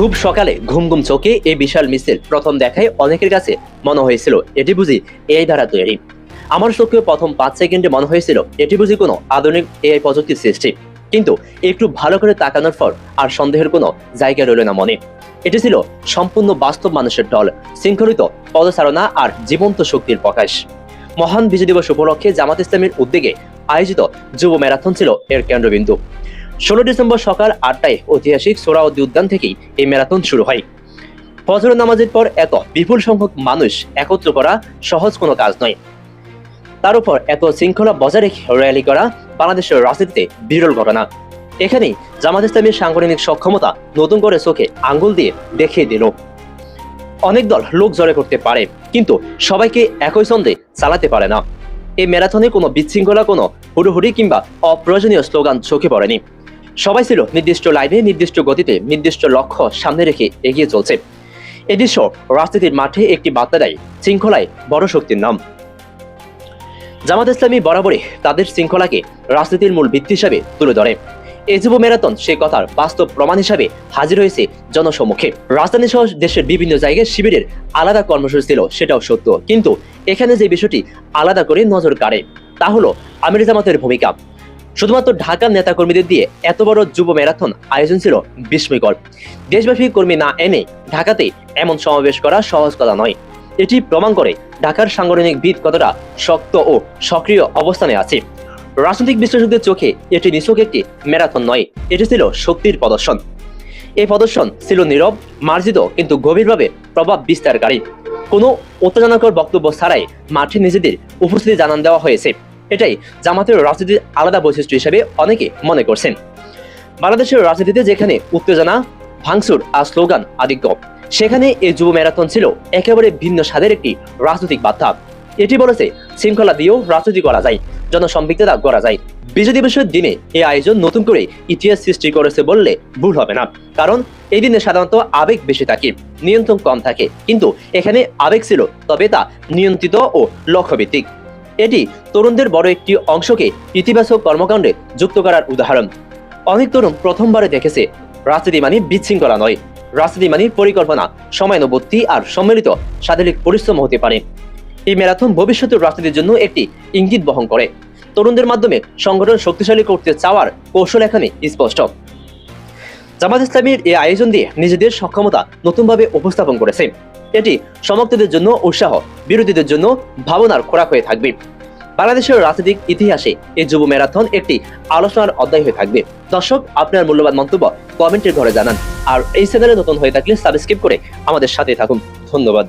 খুব সকালে ঘুম ঘুম চোখে এই বিশাল মিছিল প্রথম দেখায় অনেকের কাছে মনে হয়েছিল, এটি বুঝি এই দ্বারা তৈরি। আমার চোখে প্রথম পাঁচ সেকেন্ডে মনে হয়েছিল, এটি বুঝি কোনো আধুনিক এআই প্রযুক্তির সৃষ্টি। কিন্তু একটু ভালো করে তাকানোর পর আর সন্দেহের কোনো জায়গা রইল না মনে। এটি ছিল সম্পূর্ণ বাস্তব মানুষের দল, শৃঙ্খলিত পদচারণা আর জীবন্ত শক্তির প্রকাশ। মহান বিজয় দিবস উপলক্ষে জামাত ইসলামের উদ্যোগে আয়োজিত যুব ম্যারাথন ছিল এর কেন্দ্রবিন্দু। ষোলো ডিসেম্বর সকাল আটটায় ঐতিহাসিক সোরাউদ্দি উদ্যান থেকেই এই ম্যারাথন শুরু হয়। ফজর নামাজের পর এত বিপুল সংখ্যক মানুষ একত্র করা সহজ কোনো কাজ নয়। তার উপর এত শৃঙ্খলা বজায় রেখে র্যালি করা বাংলাদেশের রাজনীতিতে বিরল ঘটনা। এখানেই জামাত ইসলামের সাংগঠনিক সক্ষমতা নতুন করে চোখে আঙ্গুল দিয়ে দেখিয়ে দিল। অনেক দল লোক জড়ে করতে পারে, কিন্তু সবাইকে একই ছন্দে চালাতে পারে না। এই ম্যারাথনে কোনো বিশৃঙ্খলা, কোনো হুড়োহুড়ি কিংবা অপ্রয়োজনীয় স্লোগান চোখে পড়েনি। সবাই ছিল নির্দিষ্ট লাইনে, নির্দিষ্ট গতিতে, নির্দিষ্ট লক্ষ্য সামনে রেখে এগিয়ে চলছে। এ দৃশ্য রাজনীতির মাঠে একটি বার্তা দেয়, শৃঙ্খলায় বড় শক্তির নাম। জামাত ইসলামী বরাবরই তাদের শৃঙ্খলাকে রাজনীতির মূল ভিত্তি হিসাবে তুলে ধরে। এই যুব ম্যারাথন সে কথার বাস্তব প্রমাণ হিসাবে হাজির হয়েছে জনসম্মুখে রাজধানী সহ দেশের বিভিন্ন জায়গায় শিবিরের আলাদা কর্মসূচি ছিল, সেটাও সত্য। কিন্তু এখানে যে বিষয়টি আলাদা করে নজর কাড়ে, তা হলো আমির জামাতের ভূমিকা। শুধুমাত্র ঢাকার নেতাকর্মীদের দিয়ে এত বড় যুব ম্যারাথন আয়োজন ছিল বিস্ময়কর। দেশব্যাপী কর্মী না এনে ঢাকাতে এমন সমাবেশ করা সহজ কথা নয়। এটি প্রমাণ করে ঢাকার সাংগঠনিক ভিত কতটা শক্ত ও সক্রিয় অবস্থানে আছে। রাজনৈতিক বিশ্লেষকদের চোখে এটি নিছক একটি ম্যারাথন নয়, এটি ছিল শক্তির প্রদর্শন। এই প্রদর্শন ছিল নীরব, মার্জিত কিন্তু গভীরভাবে প্রভাব বিস্তারকারী। কোনো উত্তেজনাকর বক্তব্য ছাড়াই মাঠে নিজেদের উপস্থিতি জানান দেওয়া হয়েছে। এটাই জামাতের রাজনীতির আলাদা বৈশিষ্ট্য হিসেবে অনেকে মনে করছেন। বাংলাদেশের রাজনীতিতে যেখানে উত্তেজনা, ভাঙচুর আর স্লোগান আধিক্য সেখানে এই যুব ম্যারাথন ছিল একেবারে ভিন্ন স্বাদের একটি রাজনৈতিক বার্তা। এটি বলেছে, শৃঙ্খলা দিয়েও রাজনীতি করা যায়, জনসম্পৃক্ততা করা যায়। বিজয় দিবসের দিনে এই আয়োজন নতুন করে ইতিহাস সৃষ্টি করেছে বললে ভুল হবে না। কারণ এই দিনে সাধারণত আবেগ বেশি থাকে, নিয়ন্ত্রণ কম থাকে। কিন্তু এখানে আবেগ ছিল, তবে তা নিয়ন্ত্রিত ও লক্ষ্যভিত্তিক। এটি তরুণদের বড় একটি অংশকে ইতিবাচক কর্মকাণ্ডে যুক্ত করার উদাহরণ। অনেক তরুণ প্রথমবারে দেখেছে, রাজনীতি মানে বিশৃঙ্খলা নয়। রাজনীতি মানে পরিকল্পনা সময়ানুবর্তী আর সম্মিলিত শারীরিক পরিশ্রম হতে পারে। এই ম্যারাথন ভবিষ্যতের রাজনীতির জন্য একটি ইঙ্গিত বহন করে। তরুণদের মাধ্যমে সংগঠন শক্তিশালী করতে চাওয়ার কৌশল এখানে স্পষ্ট। জামাত ইসলামীর এই আয়োজন দিয়ে নিজেদের সক্ষমতা নতুনভাবে উপস্থাপন করেছে। এটি সমর্থকদের জন্য উৎসাহ, বিরোধীদের জন্য ভাবনার খোরাক হয়ে থাকবে। বাংলাদেশের রাজনৈতিক ইতিহাসে এই যুব ম্যারাথন একটি আলোচনার অধ্যায় হয়ে থাকবে। দর্শক, আপনার মূল্যবান মন্তব্য কমেন্টের ঘরে জানান। আর এই চ্যানেলে নতুন হয়ে থাকলে সাবস্ক্রাইব করে আমাদের সাথে থাকুন। ধন্যবাদ।